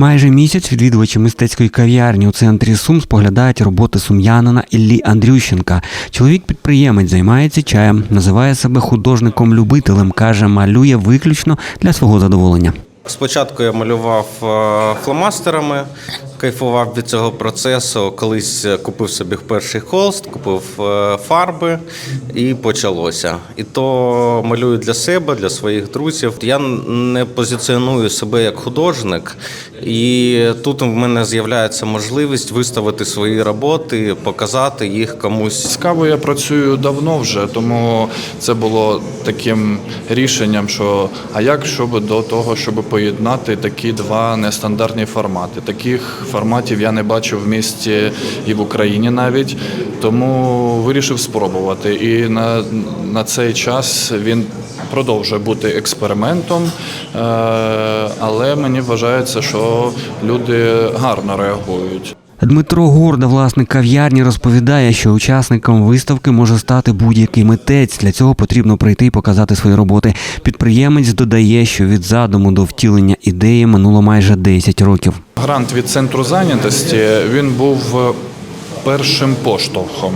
Майже місяць відвідувачі мистецької кав'ярні у центрі Сум споглядають роботи сум'янина Іллі Андрющенка. Чоловік-підприємець займається чаєм, називає себе художником-любителем. каже, малює виключно для свого задоволення. Спочатку я малював е, фломастерами, кайфував від цього процесу. Колись купив собі перший холст, купив е, фарби і почалося. І то малюю для себе, для своїх друзів. Я не позиціоную себе як художник, і тут в мене з'являється можливість виставити свої роботи, показати їх комусь З кавою я працюю давно вже, тому це було таким рішенням, що а як щоб до того, щоб поєднати такі два нестандартні формати. Таких форматів я не бачив в місті і в Україні навіть, тому вирішив спробувати. І на, на цей час він продовжує бути експериментом, е, але мені вважається, що люди гарно реагують. Дмитро Горда, власник кав'ярні, розповідає, що учасником виставки може стати будь-який митець. Для цього потрібно прийти і показати свої роботи. Підприємець додає, що від задуму до втілення ідеї минуло майже 10 років. Грант від центру зайнятості він був е, першим поштовхом,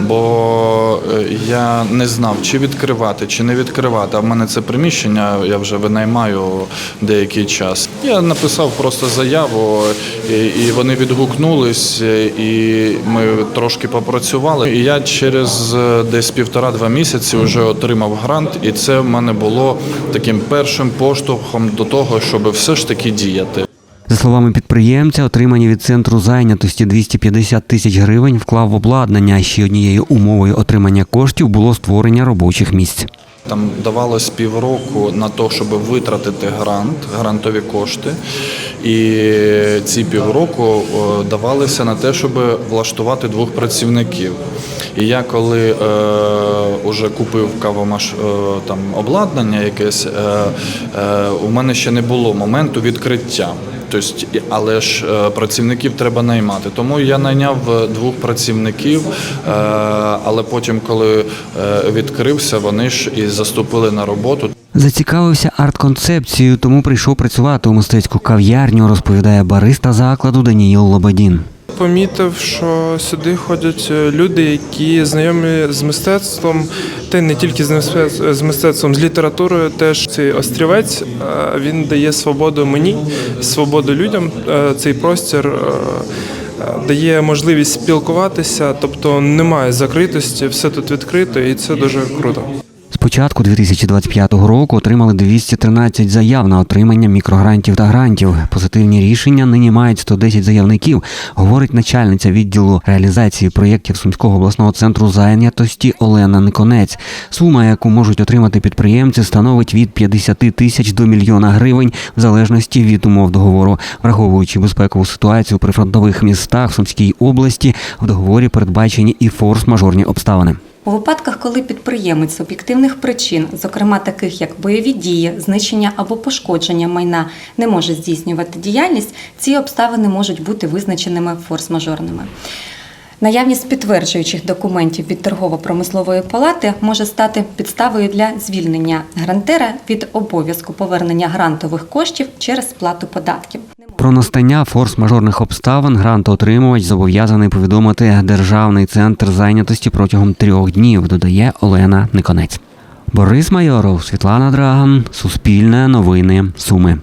бо е, я не знав, чи відкривати, чи не відкривати. А в мене це приміщення, я вже винаймаю деякий час. Я написав просто заяву, і, вони відгукнулись, і ми трошки попрацювали. І я через е, десь півтора-два місяці вже отримав грант, і це в мене було таким першим поштовхом до того, щоб все ж таки діяти. За словами підприємця, отримані від центру зайнятості 250 тисяч гривень вклав в обладнання. Ще однією умовою отримання коштів було створення робочих місць. Там давалось півроку на те, щоб витратити грант, грантові кошти. І ці півроку давалися на те, щоб влаштувати двох працівників. І я коли е, уже купив кавомаш е, там обладнання якесь, е, е, у мене ще не було моменту відкриття. Тобто, але ж е, працівників треба наймати. Тому я найняв е, двох працівників, е, але потім, коли відкрився, вони ж і заступили на роботу. Зацікавився арт-концепцією, тому прийшов працювати у мистецьку кав'ярню, розповідає бариста закладу Даніїл Лободін. Помітив, що сюди ходять е, люди, які знайомі з мистецтвом, та й не тільки з мистецтвом, з літературою. Теж цей острівець е, він дає свободу мені, свободу людям. Е, Цей простір дає можливість спілкуватися, тобто немає закритості, все тут відкрито, і це дуже круто. Початку 2025 року отримали 213 заяв на отримання мікрогрантів та грантів. Позитивні рішення нині мають 110 заявників, говорить начальниця відділу реалізації проєктів Сумського обласного центру зайнятості Олена Никонець. Сума, яку можуть отримати підприємці, становить від 50 тисяч до мільйона гривень в залежності від умов договору, враховуючи безпекову ситуацію у прифронтових містах в Сумській області. В договорі передбачені і форс-мажорні обставини. У випадках, коли підприємець з об'єктивних причин, зокрема таких як бойові дії, знищення або пошкодження майна, не може здійснювати діяльність, ці обставини можуть бути визначеними форс-мажорними. Наявність підтверджуючих документів від торгово-промислової палати може стати підставою для звільнення грантера від обов'язку повернення грантових коштів через сплату податків. Про настання форс-мажорних обставин грантоотримувач зобов'язаний повідомити Державний центр зайнятості протягом трьох днів, додає Олена Никонець. Борис Майоров, Світлана Драган, Суспільне новини, Суми.